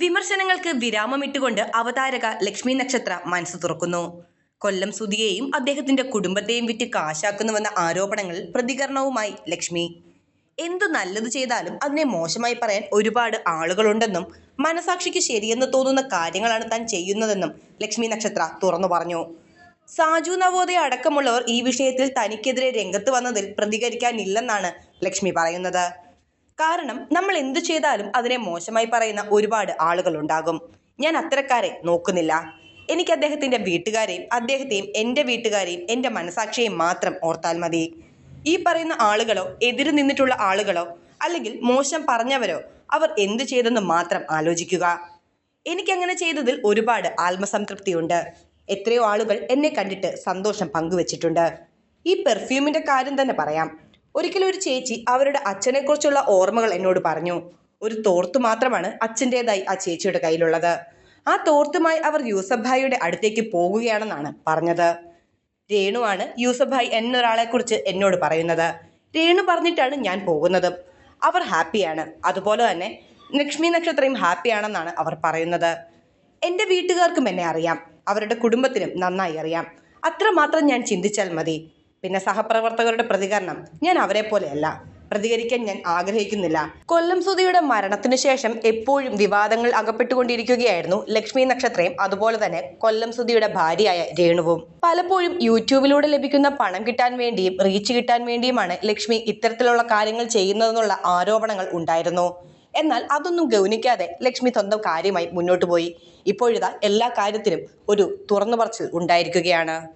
വിമർശനങ്ങൾക്ക് വിരാമമിട്ടുകൊണ്ട് അവതാരക ലക്ഷ്മി നക്ഷത്ര മനസ്സ് തുറക്കുന്നു. കൊല്ലം സുധിയെയും അദ്ദേഹത്തിന്റെ കുടുംബത്തെയും വിറ്റ് കാശാക്കുന്നുവെന്ന ആരോപണങ്ങളിൽ പ്രതികരണവുമായി ലക്ഷ്മി. എന്തു നല്ലത് ചെയ്താലും അതിനെ മോശമായി പറയാൻ ഒരുപാട് ആളുകളുണ്ടെന്നും മനസാക്ഷിക്ക് ശരിയെന്ന് തോന്നുന്ന കാര്യങ്ങളാണ് താൻ ചെയ്യുന്നതെന്നും ലക്ഷ്മി നക്ഷത്ര തുറന്നു പറഞ്ഞു. സാജു നവോദയ അടക്കമുള്ളവർ ഈ വിഷയത്തിൽ തനിക്കെതിരെ രംഗത്ത് വന്നതിൽ പ്രതികരിക്കാനില്ലെന്നാണ് ലക്ഷ്മി പറയുന്നത്. കാരണം നമ്മൾ എന്തു ചെയ്താലും അതിനെ മോശമായി പറയുന്ന ഒരുപാട് ആളുകളുണ്ടാകും. ഞാൻ അത്തരക്കാരെ നോക്കുന്നില്ല. എനിക്ക് അദ്ദേഹത്തിന്റെ വീട്ടുകാരെയും അദ്ദേഹത്തെയും എന്റെ വീട്ടുകാരെയും എന്റെ മനസാക്ഷിയെയും മാത്രം ഓർത്താൽ മതി. ഈ പറയുന്ന ആളുകളോ എതിര് നിന്നിട്ടുള്ള ആളുകളോ അല്ലെങ്കിൽ മോശം പറഞ്ഞവരോ അവർ എന്തു ചെയ്തെന്ന് മാത്രം ആലോചിക്കുക. എനിക്കങ്ങനെ ചെയ്തതിൽ ഒരുപാട് ആത്മസംതൃപ്തിയുണ്ട്. എത്രയോ ആളുകൾ എന്നെ കണ്ടിട്ട് സന്തോഷം പങ്കുവച്ചിട്ടുണ്ട്. ഈ പെർഫ്യൂമിന്റെ കാര്യം തന്നെ പറയാം. ഒരിക്കലും ഒരു ചേച്ചി അവരുടെ അച്ഛനെക്കുറിച്ചുള്ള ഓർമ്മകൾ എന്നോട് പറഞ്ഞു. ഒരു തോർത്തു മാത്രമാണ് അച്ഛന്റെതായി ആ ചേച്ചിയുടെ കയ്യിലുള്ളത്. ആ തോർത്തുമായി അവർ യൂസഫ് ഭായിയുടെ അടുത്തേക്ക് പോകുകയാണെന്നാണ് പറഞ്ഞത്. രേണുവാണ് യൂസഫ് ഭായ് എന്നൊരാളെക്കുറിച്ച് എന്നോട് പറയുന്നത്. രേണു പറഞ്ഞിട്ടാണ് ഞാൻ പോകുന്നത്. അവർ ഹാപ്പിയാണ്. അതുപോലെ തന്നെ ലക്ഷ്മി നക്ഷത്രയും ഹാപ്പിയാണെന്നാണ് അവർ പറയുന്നത്. എന്റെ വീട്ടുകാർക്കും എന്നെ അറിയാം. അവരുടെ കുടുംബത്തിനും നന്നായി അറിയാം. അത്രമാത്രം ഞാൻ ചിന്തിച്ചാൽ മതി. പിന്നെ സഹപ്രവർത്തകരുടെ പ്രതികരണം ഞാൻ അവരെ പോലെയല്ല. പ്രതികരിക്കാൻ ഞാൻ ആഗ്രഹിക്കുന്നില്ല. കൊല്ലം സുധിയുടെ മരണത്തിനു ശേഷം എപ്പോഴും വിവാദങ്ങൾ അകപ്പെട്ടുകൊണ്ടിരിക്കുകയായിരുന്നു ലക്ഷ്മി നക്ഷത്രയും അതുപോലെ തന്നെ കൊല്ലം സുധിയുടെ ഭാര്യയായ രേണുവും. പലപ്പോഴും യൂട്യൂബിലൂടെ ലഭിക്കുന്ന പണം കിട്ടാൻ വേണ്ടിയും റീച്ച് കിട്ടാൻ വേണ്ടിയുമാണ് ലക്ഷ്മി ഇത്തരത്തിലുള്ള കാര്യങ്ങൾ ചെയ്യുന്നതെന്നുള്ള ആരോപണങ്ങൾ ഉണ്ടായിരുന്നു. എന്നാൽ അതൊന്നും ഗൗനിക്കാതെ ലക്ഷ്മി സ്വന്തം കാര്യമായി മുന്നോട്ട് പോയി. ഇപ്പോഴിതാ എല്ലാ കാര്യത്തിനും ഒരു തുറന്നു പറച്ചിൽ ഉണ്ടായിരിക്കുകയാണ്.